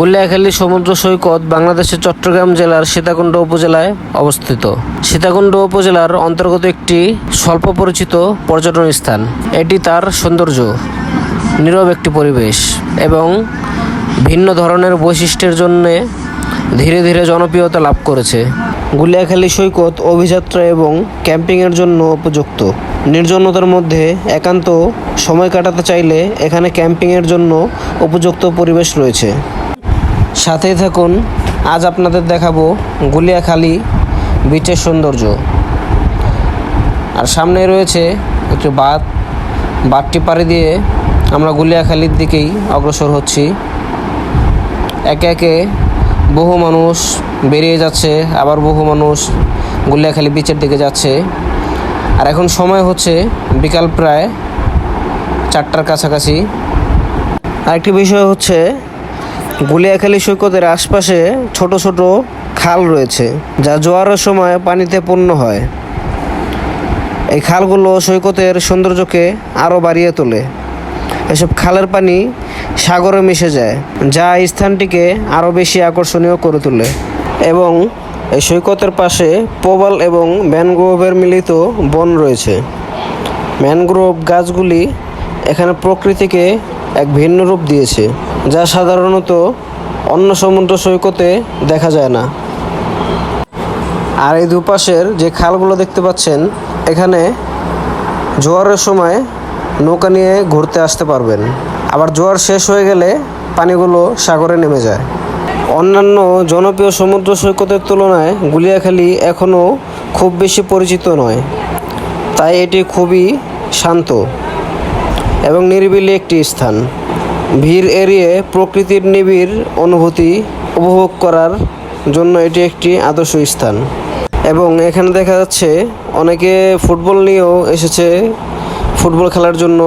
গুলিয়াখালী সমুদ্র সৈকত বাংলাদেশের চট্টগ্রাম জেলার সীতাকুণ্ড উপজেলায় অবস্থিত। সীতাকুণ্ড উপজেলার অন্তর্গত একটি স্বল্প পরিচিত পর্যটন স্থান। এটি তার সৌন্দর্য, নীরব একটি পরিবেশ এবং ভিন্ন ধরনের বৈশিষ্ট্যের জন্যে ধীরে ধীরে জনপ্রিয়তা লাভ করেছে। গুলিয়াখালী সৈকত অভিযাত্রা এবং ক্যাম্পিংয়ের জন্য উপযুক্ত। নির্জনতার মধ্যে একান্ত সময় কাটাতে চাইলে এখানে ক্যাম্পিংয়ের জন্য উপযুক্ত পরিবেশ রয়েছে। সাথেই থাকুন। আজ আপনাদের দেখাবো গুলিয়াখালী বিচের সৌন্দর্য। আর সামনে রয়েছে একটি বাঁধ। বাঁধটি পাড়ি দিয়ে আমরা গুলিয়াখালীর দিকেই অগ্রসর হচ্ছি। একে একে বহু মানুষ বেরিয়ে যাচ্ছে, আবার বহু মানুষ গুলিয়াখালী বিচের দিকে যাচ্ছে। আর এখন সময় হচ্ছে বিকাল প্রায় চারটার কাছাকাছি। আরেকটি বিষয় হচ্ছে গুলিয়াখালী সৈকতের আশপাশে ছোট ছোট খাল রয়েছে, যা জোয়ারের সময় পানিতে পূর্ণ হয়। এই খালগুলো সৈকতের সৌন্দর্যকে আরও বাড়িয়ে তোলে। এসব খালের পানি সাগরে মিশে যায়, যা স্থানটিকে আরও বেশি আকর্ষণীয় করে তোলে। এবং এই সৈকতের পাশে প্রবাল এবং ম্যানগ্রোভের মিলিত বন রয়েছে। ম্যানগ্রোভ গাছগুলি এখানে প্রকৃতিকে এক ভিন্ন রূপ দিয়েছে। যা সাধারণত অন্য সমুদ্র সৈকতে দেখা যায় না। আর এই দুপাশের যে খালগুলো দেখতে পাচ্ছেন, এখানে জোয়ারের সময় নৌকা নিয়ে ঘুরতে আসতে পারবেন। আবার জোয়ার শেষ হয়ে গেলে পানিগুলো সাগরে নেমে যায়। অন্যান্য জনপ্রিয় সমুদ্র সৈকতের তুলনায় গুলিয়াখালী এখনও খুব বেশি পরিচিত নয়। তাই এটি খুবই শান্ত এবং নিরিবিলি একটি স্থান। ভিড় এড়িয়ে প্রকৃতির নিবিড় অনুভূতি উপভোগ করার জন্য এটি একটি আদর্শ স্থান। এবং এখানে দেখা যাচ্ছে অনেকে ফুটবল নিয়েও এসেছে ফুটবল খেলার জন্য।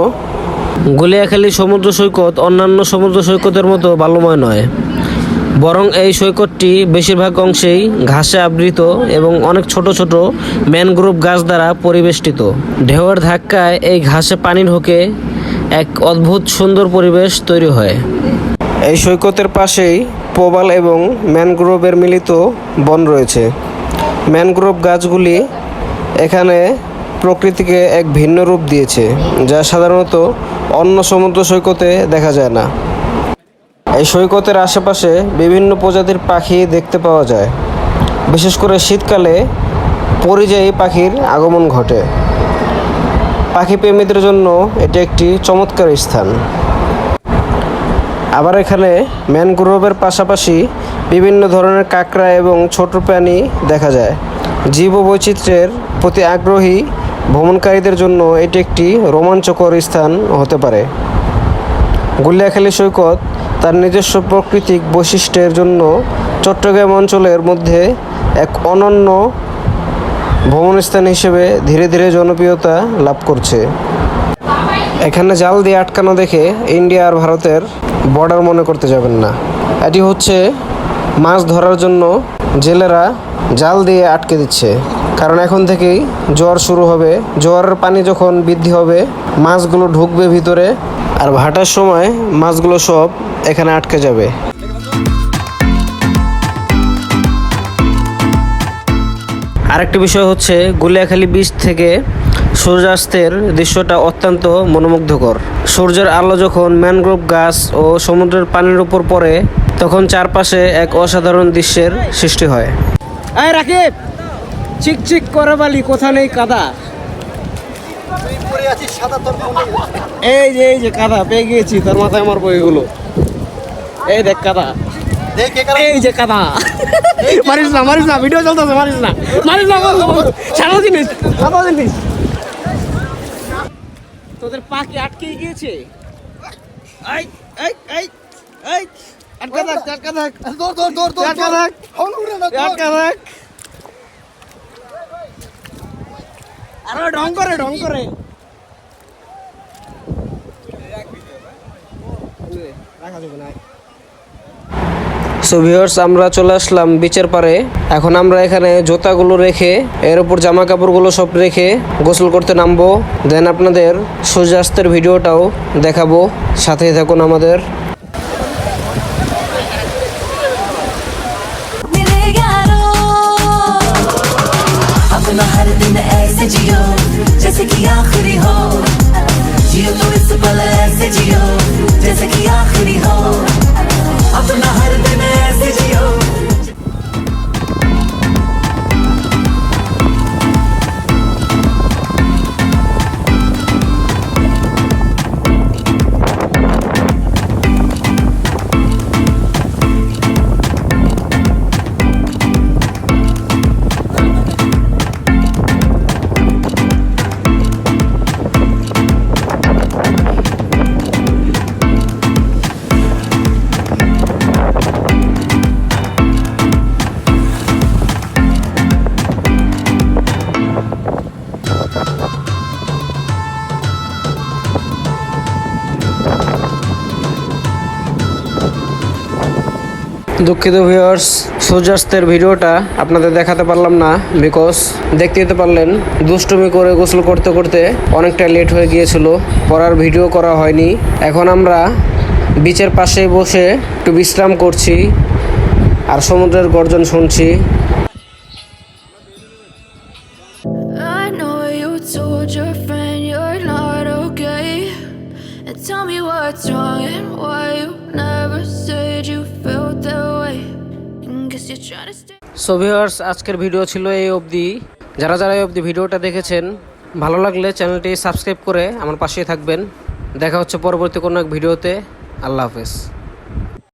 গুলিয়াখালী সমুদ্র সৈকত অন্যান্য সমুদ্র সৈকতের মতো বালুময় নয়। বরং এই সৈকতটি বেশিরভাগ অংশেই ঘাসে আবৃত এবং অনেক ছোট ছোট ম্যানগ্রোভ গাছ দ্বারা পরিবেষ্টিত। ঢেউয়ের ধাক্কায় এই ঘাসে পানি ঢোকে এক অদ্ভুত সুন্দর পরিবেশ তৈরি হয়। এই সৈকতের পাশেই প্রবাল এবং ম্যানগ্রোভের মিলিত বন রয়েছে। ম্যানগ্রোভ গাছগুলি এখানে প্রকৃতিকে এক ভিন্ন রূপ দিয়েছে, যা সাধারণত অন্য সমুদ্র সৈকতে দেখা যায় না। এই সৈকতের আশেপাশে বিভিন্ন প্রজাতির পাখি দেখতে পাওয়া যায়। বিশেষ করে শীতকালে পরিযায়ী পাখির আগমন ঘটে। পাখি প্রেমীদের জন্য এটি একটি চমৎকার স্থান। আবার এখানে ম্যানগ্রোভের পাশাপাশি বিভিন্ন ধরনের কাঁকড়া এবং ছোট প্রাণী দেখা যায়। জীব বৈচিত্র্যের প্রতি আগ্রহী ভ্রমণকারীদের জন্য এটি একটি রোমাঞ্চকর স্থান হতে পারে। গুলিয়াখালী সৈকত তার নিজস্ব প্রাকৃতিক বৈশিষ্ট্যের জন্য চট্টগ্রাম অঞ্চলের মধ্যে এক অনন্য ভ্রমণ স্থান হিসেবে ধীরে ধীরে জনপ্রিয়তা লাভ করছে। এখানে জাল দিয়ে আটকানো দেখে ইন্ডিয়া আর ভারতের বর্ডার মনে করতে যাবেন না। এটি হচ্ছে মাছ ধরার জন্য জেলেরা জাল দিয়ে আটকে দিচ্ছে। কারণ এখন থেকেই জ্বর শুরু হবে। জোয়ারের পানি যখন বৃদ্ধি হবে, মাছগুলো ঢুকবে ভিতরে। আর ভাটার সময় মাছগুলো সব এখানে আটকে যাবে। আরেকটি বিষয় হচ্ছে গুলিয়াখালী বীচ থেকে সূর্যাস্তের দৃশ্যটা অত্যন্ত মনোমুগ্ধকর। সূর্যের আলো যখন ম্যানগ্রোভ গাছ ও সমুদ্রের পানির উপর পড়ে, তখন চারপাশে এক অসাধারণ দৃশ্যের সৃষ্টি হয়। রাকিব, চিক চিক করে বালি, কোথা নেই কাদা? এই যে এই যে, কাদা, পেয়ে গিয়েছি, তোর মাথায় আমার বইগুলো। এই দেখ কাদা। এই যে কাদা। মারিস না মারিস না ভিডিও চলতেছে মারিস না। মারিস না জিনিস জিনিস তোদের পা কি আটকে গিয়েছে? এই এই এই এই। আটকা থাক আটকা থাক। দৌড় দৌড় দৌড় দৌড় আটকা থাক। হাউল উড়ে না আটকা থাক। আরে ঢং করে ঢং করে। রাখা যাবে না। সো ভিউয়ার্স, আমরা চলে আসলাম বিচের পারে। এখন আমরা এখানে জুতাগুলো রেখে, এর উপর জামা কাপড়গুলো সব রেখে গোসল করতে নামবো। দেন আপনাদের সূর্যাস্তের ভিডিওটাও দেখাবো। সাথেই থাকুন আমাদের। जैसे कि आखिरी हो जियो तो इस पल ऐसे जियो जैसे कि দুঃখিত ভিউয়ার্স সূর্যাস্তের ভিডিওটা আপনাদের দেখাতে পারলাম না বিকজ দেখতে দিতে পারলেন, দুষ্টুমি করে গোসল করতে করতে অনেকটা লেট হয়ে গিয়েছিল, পড়ার ভিডিও করা হয়নি। এখন আমরা বিচের পাশেই বসে একটু বিশ্রাম করছি, আর সমুদ্রের গর্জন শুনছি। Tell me what's wrong and why you so viewers আজকের ভিডিও ছিল এই অবধি। যারা যারা এই অবধি ভিডিওটা দেখেছেন, ভালো লাগলে চ্যানেলটি সাবস্ক্রাইব করে আমার পাশেই থাকবেন। দেখা হচ্ছে পরবর্তী কোনো এক ভিডিওতে। আল্লাহ হাফেজ।